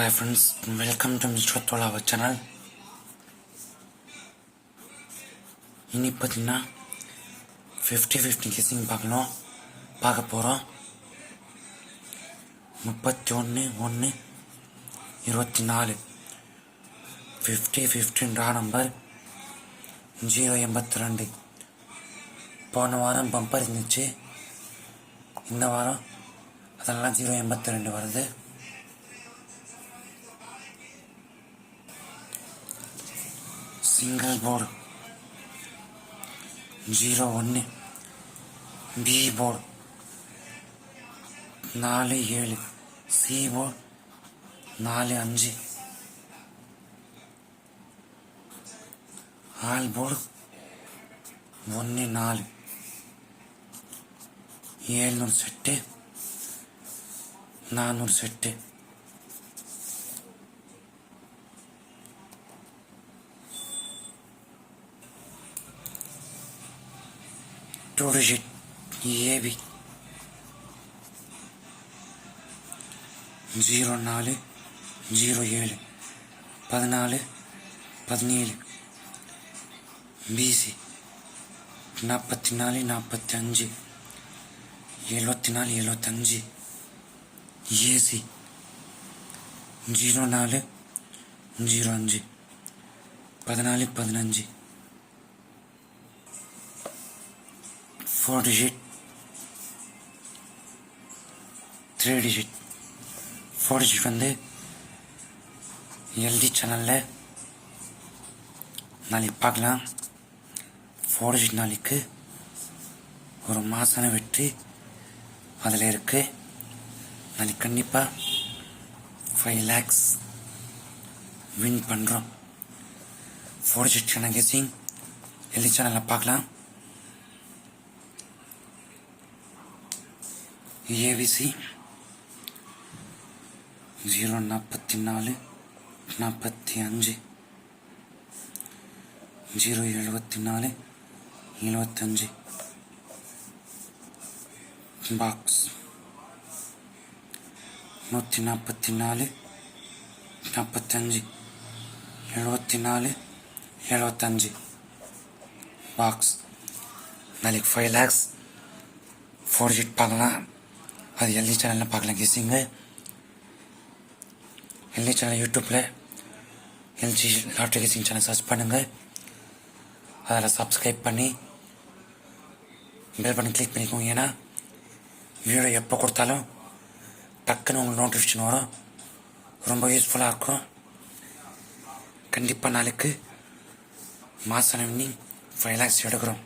Hi friends welcome to mister தோலாவ channel இனி பார்த்தீங்கன்னா fifty fifty kissing பார்க்கணும். பார்க்க போகிறோம் முப்பத்தி ஒன்று ஒன்று இருபத்தி நாலு. ஃபிஃப்டி ஃபிஃப்டின்றா நம்பர் ஜீரோ எண்பத்தி ரெண்டு போன வாரம் பம்பர் இருந்துச்சு. இந்த வாரம் அதெல்லாம் ஜீரோ எண்பத்தி ரெண்டு வருது. சிங்கிள் போர்டு ஜீரோ ஒன்று பி போர்டு நாலு ஏழு. சி போர்டு நாலு அஞ்சு. ஆல் போர்டு ஒன்று நாலு. ஏழ்நூறு செட்டு. நானூறு செட்டு. டூ ஏவி ஜீரோ நாலு ஜீரோ ஏழு பதினாலு பதினேழு பிசி நாற்பத்தி நாலு நாற்பத்தி அஞ்சு எழுபத்தி நாலு எழுபத்தஞ்சு ஏசி ஜீரோ நாலு ஜீரோ அஞ்சு பதினாலு பதினஞ்சு four digit three digit four digit வந்து எல்டி சேனலில் நாளைக்கு பார்க்கலாம். ஃபோர் டிஜிட் நாளைக்கு ஒரு மாசான வெற்றி அதில் இருக்கு. நாளைக்கு கண்டிப்பாக ஃபைவ் லேக்ஸ் வின் பண்ணுறோம் four digit channel guessing LD சேனலில் பார்க்கலாம். ஏவிசி ஜீரோ நாற்பத்தி நாலு நாற்பத்தி அஞ்சு ஜீரோ எழுபத்தி நாலு எழுபத்தஞ்சு பாக்ஸ் நூற்றி நாற்பத்தி நாலு நாற்பத்தஞ்சு. எழுபத்தி நாலு எழுபத்தஞ்சு பாக்ஸ் நாளைக்கு ஃபைவ் லேக்ஸ் ஃபோர் ஜிட் பார்க்கலாம் அது எல்இ சேனலில் பார்க்கலாம் கெஸிங்க எல்இ சேனல் யூடியூப்பில் LG lottery guessing channel search பண்ணுங்கள் அதில் சப்ஸ்கிரைப் பண்ணி பெல் பண்ணி கிளிக் பண்ணிக்கோங்க. ஏன்னா வீடியோ எப்போ கொடுத்தாலும் டக்குன்னு உங்களுக்கு நோட்டிஃபிகேஷன் வரும். ரொம்ப யூஸ்ஃபுல்லாக இருக்கும். கண்டிப்பாக நாளைக்கு மாதம் ஈவினிங் ஃபைவ் லேக்ஸ் எடுக்கிறோம்.